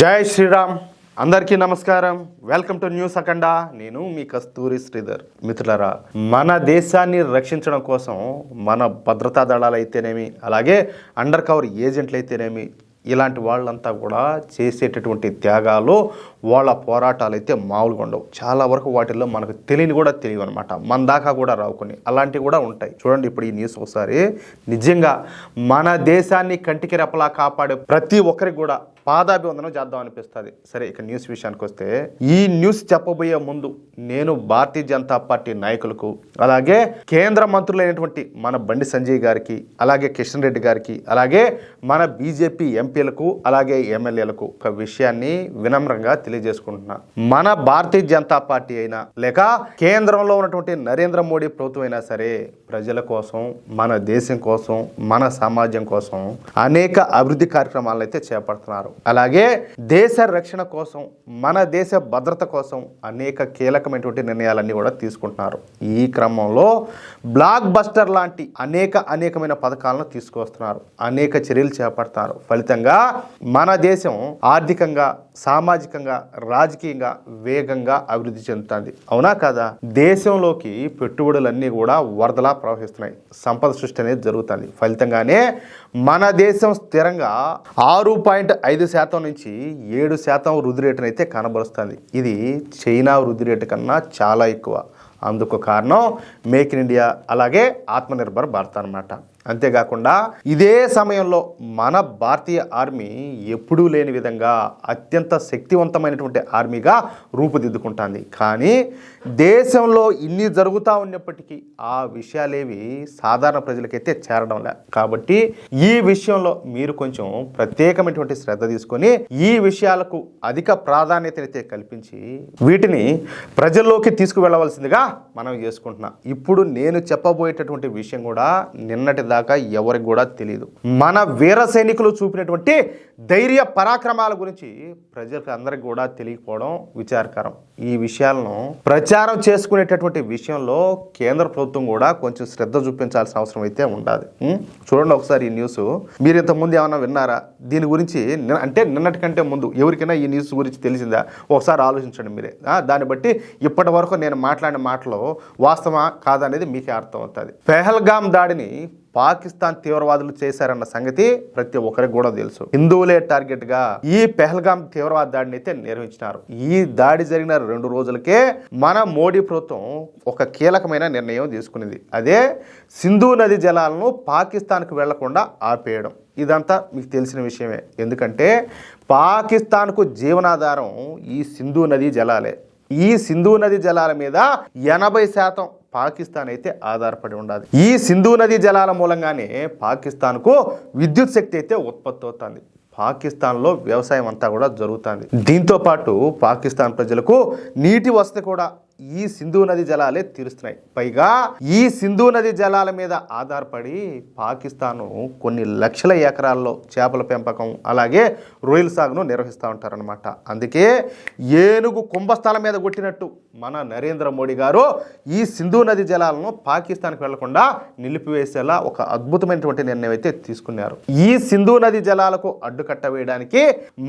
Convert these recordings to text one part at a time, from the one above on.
జై శ్రీరామ్. అందరికీ నమస్కారం. వెల్కమ్ టు న్యూస్ అఖండ నేను మీ కస్తూరి శ్రీధర్. మిత్రులరా మన దేశాన్ని రక్షించడం కోసం మన భద్రతా దళాలు అయితేనేమి అలాగే అండర్ కవర్ ఏజెంట్లు అయితేనేమి ఇలాంటి వాళ్ళంతా కూడా చేసేటటువంటి త్యాగాలు వాళ్ళ పోరాటాలు అయితే మామూలుగా ఉండవు. చాలా వరకు వాటిల్లో మనకు తెలియని కూడా తెలియవు అనమాట మన దాకా కూడా రావు కొన్ని. అలాంటివి కూడా ఉంటాయి. చూడండి ఇప్పుడు ఈ న్యూస్ ఒకసారి. నిజంగా మన దేశాన్ని కంటికి రెప్పలా కాపాడే ప్రతి ఒక్కరికి కూడా పాదాభివందనం చేద్దాం అనిపిస్తుంది. సరే ఇక న్యూస్ విషయానికి వస్తే ఈ న్యూస్ చెప్పబోయే ముందు నేను భారతీయ జనతా పార్టీ నాయకులకు అలాగే కేంద్ర మంత్రులైనటువంటి మన బండి సంజయ్ గారికి అలాగే కిషన్ రెడ్డి గారికి అలాగే మన బీజేపీ ఎంపీలకు అలాగే ఎమ్మెల్యేలకు ఒక విషయాన్ని వినమ్రంగా తెలియజేసుకుంటున్నా. మన భారతీయ జనతా పార్టీ అయినా లేక కేంద్రంలో ఉన్నటువంటి నరేంద్ర మోడీ ప్రభుత్వం అయినా సరే ప్రజల కోసం మన దేశం కోసం మన సమాజం కోసం అనేక అభివృద్ధి కార్యక్రమాలను అయితే చేపడుతున్నారు. అలాగే దేశ రక్షణ కోసం మన దేశ భద్రత కోసం అనేక కీలకమైనటువంటి నిర్ణయాలన్నీ కూడా తీసుకుంటున్నారు. ఈ క్రమంలో బ్లాక్ బస్టర్ లాంటి అనేక అనేకమైన పథకాలను తీసుకొస్తున్నారు అనేక చర్యలు చేపడతారు. ఫలితంగా మన దేశం ఆర్థికంగా సామాజికంగా రాజకీయంగా వేగంగా అభివృద్ధి చెందుతుంది. అవునా కదా? దేశంలోకి పెట్టుబడులన్నీ కూడా వరదలా ప్రవహిస్తున్నాయి. సంపద సృష్టి అనేది జరుగుతుంది. ఫలితంగానే మన దేశం స్థిరంగా ఆరు పాయింట్ ఐదు శాతం నుంచి ఏడు శాతం వృద్ధి రేటును అయితే కనబరుస్తుంది. ఇది చైనా వృద్ధి రేటు కన్నా చాలా ఎక్కువ. అందుకు కారణం మేక్ ఇన్ ఇండియా అలాగే ఆత్మనిర్భర్ భారత్ అనమాట అంతేకాకుండా ఇదే సమయంలో మన భారతీయ ఆర్మీ ఎప్పుడూ లేని విధంగా అత్యంత శక్తివంతమైనటువంటి ఆర్మీగా రూపుదిద్దుకుంటుంది. కానీ దేశంలో ఇన్ని జరుగుతూ ఉన్నప్పటికీ ఆ విషయాలేవి సాధారణ ప్రజలకైతే చేరడం లే. కాబట్టి ఈ విషయంలో మీరు కొంచెం ప్రత్యేకమైనటువంటి శ్రద్ధ తీసుకొని ఈ విషయాలకు అధిక ప్రాధాన్యతనైతే కల్పించి వీటిని ప్రజల్లోకి తీసుకువెళ్ళవలసిందిగా మనం చేసుకుంటున్నాం. ఇప్పుడు నేను చెప్పబోయేటటువంటి విషయం కూడా నిన్నటి దాకా ఎవరికి కూడా తెలియదు మన వీర సైనికులు చూపినటువంటి ధైర్య పరాక్రమాల గురించి ప్రజలకు అందరికి కూడా తెలియకపోవడం విచారకరం. ఈ విషయాలను ప్రచారం చేసుకునేటటువంటి విషయంలో కేంద్ర ప్రభుత్వం కూడా కొంచెం శ్రద్ధ చూపించాల్సిన అవసరం అయితే ఉండాలి. చూడండి ఒకసారి ఈ న్యూస్. మీరు ఇంతకుముందు ఏమైనా విన్నారా? దీని గురించి అంటే నిన్నటి కంటే ముందు ఎవరికైనా ఈ న్యూస్ గురించి తెలిసిందా? ఒకసారి ఆలోచించండి మీరే. దాన్ని బట్టి ఇప్పటి వరకు నేను మాట్లాడిన మాటలో వాస్తవా కాదనేది మీకే అర్థం అవుతుంది పెహల్గామ్ దాడిని పాకిస్తాన్ తీవ్రవాదులు చేశారన్న సంగతి ప్రతి ఒక్కరికి కూడా తెలుసు. హిందువులే టార్గెట్గా ఈ పెహల్గాం తీవ్రవాద దాడిని అయితే నిర్వహించినారు. ఈ దాడి జరిగిన రెండు రోజులకే మన మోడీ ప్రభుత్వం ఒక కీలకమైన నిర్ణయం తీసుకునేది. అదే సింధు నది జలాలను పాకిస్తాన్కు వెళ్ళకుండా ఆపేయడం. ఇదంతా మీకు తెలిసిన విషయమే. ఎందుకంటే పాకిస్తాన్కు జీవనాధారం ఈ సింధు నది జలాలే. ఈ సింధు నది జలాల మీద ఎనభై శాతం పాకిస్తాన్ అయితే ఆధారపడి ఉండాలి. ఈ సింధు నది జలాల మూలంగానే పాకిస్తాన్కు విద్యుత్ శక్తి అయితే ఉత్పత్తి అవుతుంది. పాకిస్తాన్లో వ్యవసాయం అంతా కూడా జరుగుతుంది. దీంతో పాటు పాకిస్తాన్ ప్రజలకు నీటి వసతి కూడా ఈ సింధు నది జలాలే తీరుస్తున్నాయి. పైగా ఈ సింధు నది జలాల మీద ఆధారపడి పాకిస్తాను కొన్ని లక్షల ఎకరాల్లో చేపల పెంపకం అలాగే రొయ్యల సాగును నిర్వహిస్తూ ఉంటారనమాట అందుకే ఏనుగు కుంభస్థలం మీద కొట్టినట్టు మన నరేంద్ర మోడీ గారు ఈ సింధు నది జలాలను పాకిస్తాన్కి వెళ్ళకుండా నిలిపివేసేలా ఒక అద్భుతమైనటువంటి నిర్ణయం అయితే తీసుకున్నారు. ఈ సింధు నది జలాలకు అడ్డుకట్ట వేయడానికి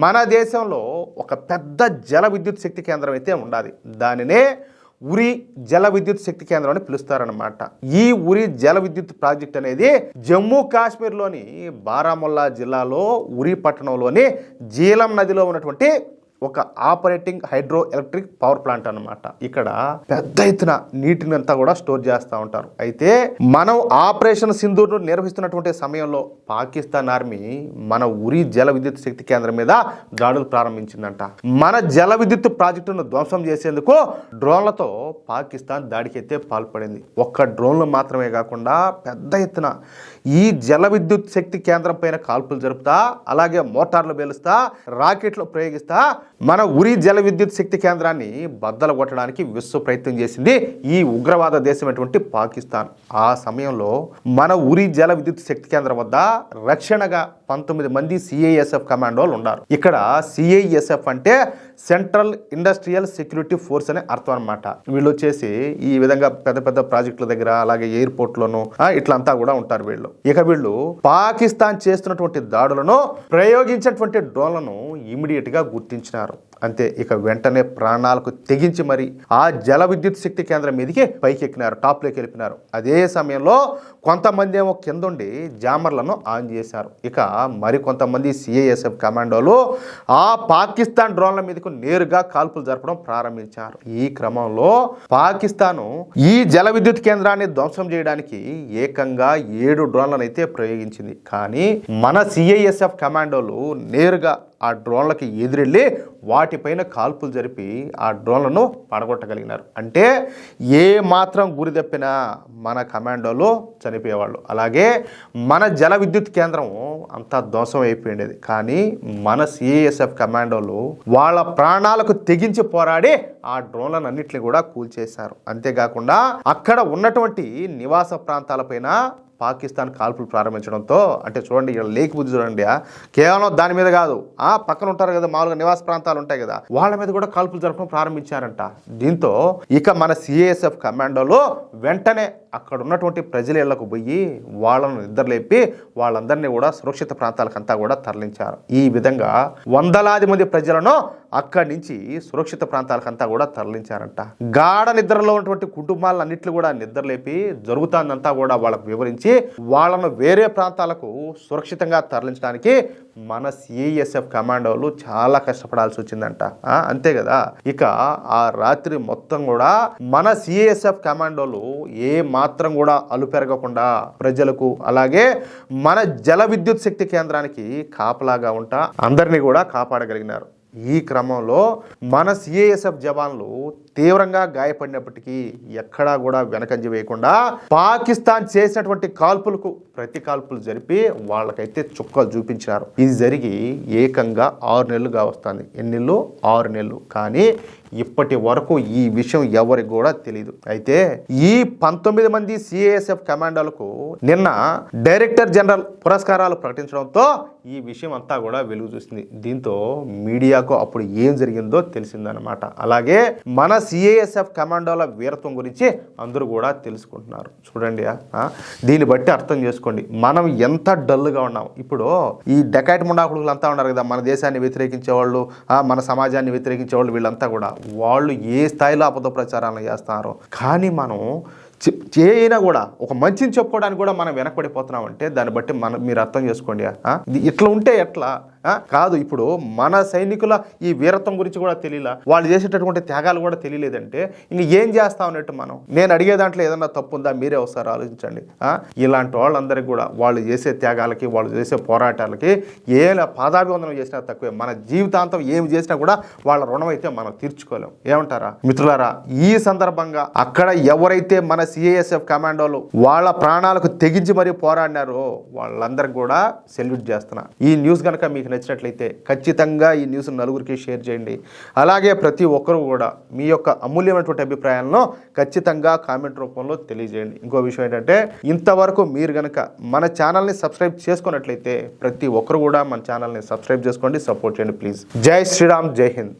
మన దేశంలో ఒక పెద్ద జల విద్యుత్ శక్తి కేంద్రం అయితే ఉండాలి. దానినే ఉరి జల విద్యుత్ శక్తి కేంద్రం అని పిలుస్తారనమాట ఈ ఉరి జల విద్యుత్ ప్రాజెక్ట్ అనేది జమ్మూ కాశ్మీర్లోని బారాముల్లా జిల్లాలో ఉరి పట్టణంలోని జీలం నదిలో ఉన్నటువంటి ఒక operating hydro electric power plant అనమాట ఇక్కడ పెద్ద ఎత్తున నీటిని అంతా కూడా స్టోర్ చేస్తూ ఉంటారు. అయితే మనం ఆపరేషన్ సింధూర్ను నిర్వహిస్తున్నటువంటి సమయంలో పాకిస్తాన్ ఆర్మీ మన ఉరి జల విద్యుత్ శక్తి కేంద్రం మీద దాడులు ప్రారంభించిందంట. మన జల విద్యుత్ ప్రాజెక్టును ధ్వంసం చేసేందుకు డ్రోన్లతో పాకిస్తాన్ దాడికి అయితే పాల్పడింది. ఒక్క డ్రోన్లు మాత్రమే కాకుండా పెద్ద ఎత్తున ఈ జల విద్యుత్ శక్తి కేంద్రం పైన కాల్పులు జరుపుతా అలాగే మోటార్లు పేలుస్తా రాకెట్లు ప్రయోగిస్తా మన ఉరి జల విద్యుత్ శక్తి కేంద్రాన్ని బద్దలు కొట్టడానికి విశ్వ ప్రయత్నం చేసింది ఈ ఉగ్రవాద దేశమైనటువంటి పాకిస్తాన్. ఆ సమయంలో మన ఉరి జల విద్యుత్ శక్తి కేంద్రం వద్ద రక్షణగా పంతొమ్మిది మంది సిఐఎస్ఎఫ్ కమాండోలు ఉన్నారు. ఇక్కడ సిఐఎస్ఎఫ్ అంటే సెంట్రల్ ఇండస్ట్రియల్ సెక్యూరిటీ ఫోర్స్ అనే అర్థం అనమాట వీళ్ళు వచ్చేసి ఈ విధంగా పెద్ద పెద్ద ప్రాజెక్టుల దగ్గర అలాగే ఎయిర్పోర్ట్లోను ఇట్లంతా కూడా ఉంటారు వీళ్ళు. ఇక వీళ్ళు పాకిస్తాన్ చేస్తున్నటువంటి దాడులను ప్రయోగించినటువంటి డ్రోన్లను ఇమీడియట్గా గుర్తించినారు. అంతే ఇక వెంటనే ప్రాణాలకు తెగించి మరి ఆ జల విద్యుత్ శక్తి కేంద్రం మీదకి పైకెక్కినారు టాప్లోకి వెళ్ళిపోయినారు. అదే సమయంలో కొంతమంది ఏమో కిందుండి జామర్లను ఆన్ చేశారు. ఇక మరి కొంతమంది సిఐఎస్ఎఫ్ కమాండోలు ఆ పాకిస్తాన్ డ్రోన్ల మీదకు నేరుగా కాల్పులు జరపడం ప్రారంభించారు. ఈ క్రమంలో పాకిస్తాను ఈ జల విద్యుత్ కేంద్రాన్ని ధ్వంసం చేయడానికి ఏకంగా ఏడు డ్రోన్లను అయితే ప్రయోగించింది. కానీ మన సిఐఎస్ఎఫ్ కమాండోలు నేరుగా ఆ డ్రోన్లకి ఎదురెళ్ళి వాటిపైన కాల్పులు జరిపి ఆ డ్రోన్లను పడగొట్టగలిగినారు. అంటే ఏ మాత్రం గురి తప్పినా మన కమాండోలు చనిపోయేవాళ్ళు. అలాగే మన జల విద్యుత్ కేంద్రం అంతా ధ్వంసం అయిపోయిండేది. కానీ మన సిఏఎస్ఎఫ్ కమాండోలు వాళ్ళ ప్రాణాలకు తెగించి పోరాడి ఆ డ్రోన్లను అన్నింటినీ కూడా కూల్చేశారు. అంతేకాకుండా అక్కడ ఉన్నటువంటి నివాస ప్రాంతాలపైన పాకిస్తాన్ కాల్పులు ప్రారంభించడంతో అంటే చూడండి ఇక్కడ లేక్ బుద్ధి చూడండి కేవలం దాని మీద కాదు ఆ పక్కన ఉంటారు కదా మామూలుగా నివాస ప్రాంతాలు ఉంటాయి కదా వాళ్ళ మీద కూడా కాల్పులు జరపడం ప్రారంభించారంట. దీంతో ఇక మన సిఏఎస్ఎఫ్ కమాండోలో వెంటనే అక్కడ ఉన్నటువంటి ప్రజల ఇళ్ళకు పోయి వాళ్ళను నిద్రలేపి వాళ్ళందరినీ కూడా సురక్షిత ప్రాంతాలకంతా కూడా తరలించారు. ఈ విధంగా వందలాది మంది ప్రజలను అక్కడి నుంచి సురక్షిత ప్రాంతాలకంతా కూడా తరలించారంట. గాఢ నిద్రలో ఉన్నటువంటి కుటుంబాలన్నింటినీ కూడా నిద్రలేపి జరుగుతుందంతా కూడా వాళ్ళకు వివరించి వాళ్ళను వేరే ప్రాంతాలకు సురక్షితంగా తరలించడానికి మన సిఐఎస్ఎఫ్ కమాండోలు చాలా కష్టపడాల్సి వచ్చిందంట. అంతే కదా? ఇక ఆ రాత్రి మొత్తం కూడా మన సిఐఎస్ఎఫ్ కమాండోలు ఏ మాత్రం కూడా అలుపెరగకుండా ప్రజలకు అలాగే మన జల విద్యుత్ శక్తి కేంద్రానికి కాపలాగా ఉంటా. అందరినీ కూడా కాపాడగలిగినారు. ఈ క్రమంలో మన సిఏఎస్ఎఫ్ జవాన్లు తీవ్రంగా గాయపడినప్పటికీ ఎక్కడా కూడా వెనకంజ వేయకుండా పాకిస్తాన్ చేసినటువంటి కాల్పులకు ప్రతి కాల్పులు జరిపి వాళ్ళకైతే చుక్కలు చూపించారు. ఇది జరిగి ఏకంగా ఆరు నెలలుగా వస్తుంది. ఎన్ని నెలలు? ఆరు నెలలు. కానీ ఇప్పటి వరకు ఈ విషయం ఎవరికి కూడా తెలియదు అయితే ఈ పంతొమ్మిది మంది సిఐఎస్ఎఫ్ కమాండోలకు నిన్న డైరెక్టర్ జనరల్ పురస్కారాలు ప్రకటించడంతో ఈ విషయం అంతా కూడా వెలుగు చూసింది. దీంతో మీడియాకు అప్పుడు ఏం జరిగిందో తెలిసిందనమాట అలాగే మన సిఐఎస్ఎఫ్ కమాండోల వీరత్వం గురించి అందరూ కూడా తెలుసుకుంటున్నారు. చూడండి దీన్ని బట్టి అర్థం చేసుకోండి. మనం ఎంత డల్గా ఉన్నాం. ఇప్పుడు ఈ డెకాయిట్ ముండాకుడుగులు అంతా ఉన్నారు కదా మన దేశాన్ని వ్యతిరేకించే వాళ్ళు మన సమాజాన్ని వ్యతిరేకించే వాళ్ళు వీళ్ళంతా కూడా. వాళ్ళు ఏ స్థాయిలో అబద్ధ ప్రచారాలు చేస్తారో. కానీ మనం చె- చేయైనా కూడా ఒక మంచిని చెప్పుకోవడానికి కూడా మనం వెనకపడిపోతున్నామంటే దాన్ని బట్టి మనం మీరు అర్థం చేసుకోండి. ఇది ఇట్లా ఉంటే ఎట్లా? కాదు ఇప్పుడు మన సైనికుల ఈ వీరత్వం గురించి కూడా తెలియలా? వాళ్ళు చేసేటటువంటి త్యాగాలు కూడా తెలియలేదంటే ఇంక ఏం చేస్తా ఉన్నట్టు మనం? నేను అడిగే దాంట్లో ఏదన్నా తప్పు ఉందా మీరే ఒకసారి ఆలోచించండి. ఇలాంటి వాళ్ళందరికీ కూడా వాళ్ళు చేసే త్యాగాలకి వాళ్ళు చేసే పోరాటాలకి ఏ పాదాభివందనం చేసినా తక్కువే. మన జీవితాంతం ఏమి చేసినా కూడా వాళ్ళ రుణం అయితే మనం తీర్చుకోలేం. ఏమంటారా? మిత్రులారా ఈ సందర్భంగా అక్కడ ఎవరైతే మన సిఐఎస్ఎఫ్ కమాండోలు వాళ్ళ ప్రాణాలకు తెగించి మరీ పోరాడినారో వాళ్ళందరికీ కూడా సెల్యూట్ చేస్తున్నా. ఈ న్యూస్ కనుక మీకు నచ్చినట్లయితే ఖచ్చితంగా ఈ న్యూస్ నలుగురికి షేర్ చేయండి. అలాగే ప్రతి ఒక్కరు కూడా మీ యొక్క అమూల్యమైనటువంటి అభిప్రాయాలను ఖచ్చితంగా కామెంట్ రూపంలో తెలియజేయండి. ఇంకో విషయం ఏంటంటే ఇంతవరకు మీరు కనుక మన ఛానల్ని సబ్స్క్రైబ్ చేసుకున్నట్లయితే ప్రతి ఒక్కరు కూడా మన ఛానల్ని సబ్స్క్రైబ్ చేసుకోండి సపోర్ట్ చేయండి ప్లీజ్. జై శ్రీరామ్ జై హింద్.